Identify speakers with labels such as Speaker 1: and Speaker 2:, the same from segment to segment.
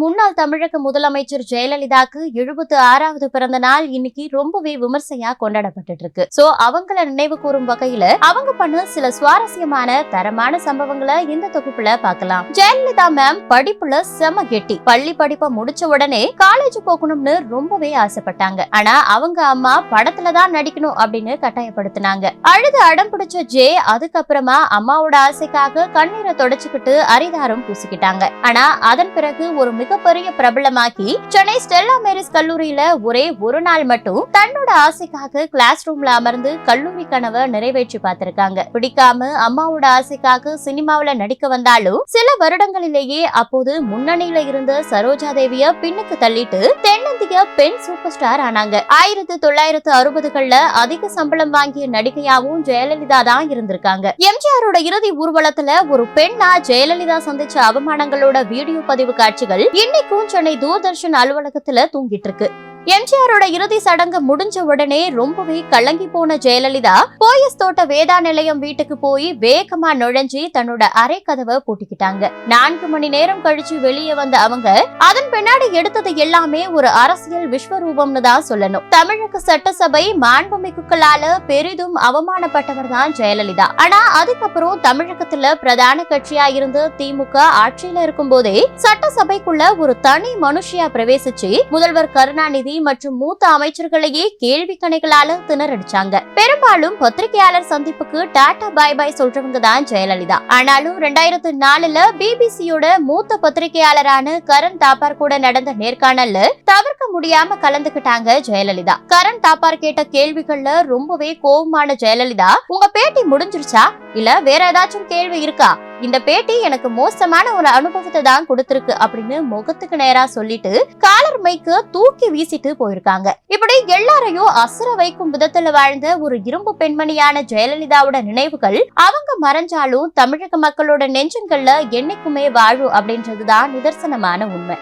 Speaker 1: முன்னாள் தமிழக முதலமைச்சர் ஜெயலலிதாக்கு எழுபத்து ஆறாவது பிறந்த நாள் இன்னைக்கு ரொம்பவே விமர்சையா கொண்டாடப்பட்டு இருக்கு. சோ அவங்கள நினைவு கூறும் வகையில அவங்க பண்ண சில சுவாரஸ்யமான தரமான சம்பவங்களை இந்த தொகுப்புல பார்க்கலாம். ஜெயலலிதா மேம் படிப்புல செம கெட்டி. பள்ளி படிப்பை முடிச்ச உடனே காலேஜ் போகணும்னு ரொம்பவே ஆசைப்பட்டாங்க. ஆனா அவங்க அம்மா படத்துல தான் நடிக்கணும் அப்படின்னு கட்டாயப்படுத்தினாங்க. அழுது அடம் பிடிச்ச ஜே அதுக்கப்புறமா அம்மாவோட ஆசைக்காக கண்ணீரை தொடச்சுக்கிட்டு அரிதாரம் பூசிக்கிட்டாங்க. ஆனா அதன் பிறகு ஒரு மிகப்பெரிய பிரபலமாக்கி சென்னை ஸ்டெல்லா மேரிஸ் கல்லூரியில ஒரே ஒரு நாள் மட்டும் தன்னோட ஆசைக்காக கிளாஸ் ரூம்ல அமர்ந்து கல்லூரி கனவை நிறைவேற்றி பார்த்திருக்காங்க. பிடிக்காம அம்மாவோட ஆசைக்காக சினிமாவுல நடிக்க வந்தாலும் சில வருடங்களிலேயே அப்போது முன்னணியில இருந்த சரோஜா தேவிய பின்னுக்கு தள்ளிட்டு தென்னிந்திய பெண் சூப்பர் ஸ்டார் ஆனாங்க. ஆயிரத்தி தொள்ளாயிரத்து அறுபதுகள்ல அதிக சம்பளம் வாங்கிய நடிகையாவும் ஜெயலலிதா தான் இருந்திருக்காங்க. எம்ஜிஆரோட இறுதி ஊர்வலத்துல ஒரு பெண்ணா ஜெயலலிதா சந்திச்ச அவமானங்களோட வீடியோ பதிவு காட்சிகள் இன்னைக்கும் சென்னை தூர்தர்ஷன் அலுவலகத்துல தூங்கிட்டு இருக்கு. எம்ஜிஆரோட இறுதி சடங்கு முடிஞ்ச உடனே ரொம்பவே கலங்கி போன ஜெயலலிதா போயஸ் தோட்ட வேதா நிலையம் வீட்டுக்கு போய் வேகமா நுழைஞ்சி தன்னோட அறை கதவை பூட்டிக்கிட்டாங்க. நான்கு மணி நேரம் கழிச்சு வெளியே வந்த அவங்க அதன் பின்னாடி எடுத்தது எல்லாமே ஒரு அரசியல் விஸ்வரூபம்னு தான் சொல்லணும். தமிழக சட்டசபை மாண்புமிகுக்களால பெரிதும் அவமானப்பட்டவர் தான் ஜெயலலிதா. ஆனா அதுக்கப்புறம் தமிழகத்துல பிரதான கட்சியா இருந்த திமுக ஆட்சியில இருக்கும் போதே சட்டசபைக்குள்ள ஒரு தனி மனுஷியா பிரவேசிச்சு முதல்வர் கருணாநிதி மற்றும் மூத்த அமைச்சர்களையே கேள்வி கணைகளால திணறடிச்சாங்க. பெரும்பாலும் பத்திரிகையாளர் சந்திப்புக்கு டாடா பாய் பாய் சொல்றவங்க தான் ஜெயலலிதா. ஆனாலும் ரெண்டாயிரத்து நாலுல பிபிசியோட மூத்த பத்திரிகையாளரான கரண் தாப்பார் கூட நடந்த நேர்காணல்ல தவிர்க்க முடியாம கலந்துக்கிட்டாங்க ஜெயலலிதா. கரண் தாப்பார் கேட்ட கேள்விகள்ல ரொம்பவே கோபமான ஜெயலலிதா உங்க பேட்டி முடிஞ்சிருச்சா? இல்ல வேற ஏதாச்சும் கேள்வி இருக்கா? இந்த பேட்டி எனக்கு மோசமான ஒரு அனுபவத்தை தான் கொடுத்திருக்கு அப்படின்னு முகத்துக்கு நேரா சொல்லிட்டு காலர் மைக்கு தூக்கி வீசிட்டு போயிருக்காங்க. இப்படி எல்லாரையும் அசுர வைக்கும் விதத்துல வாழ்ந்த ஒரு இரும்பு பெண்மணியான ஜெயலலிதாவோட நினைவுகள் அவங்க மறைஞ்சாலும் தமிழக மக்களோட நெஞ்சங்கள்ல என்னைக்குமே வாழும் அப்படின்றதுதான் நிதர்சனமான உண்மை.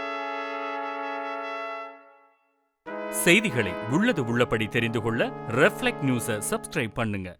Speaker 2: செய்திகளை உள்ளது உள்ளபடி தெரிந்து கொள்ள ரெஃப்ளெக்ட் நியூஸை சப்ஸ்கிரைப் பண்ணுங்க.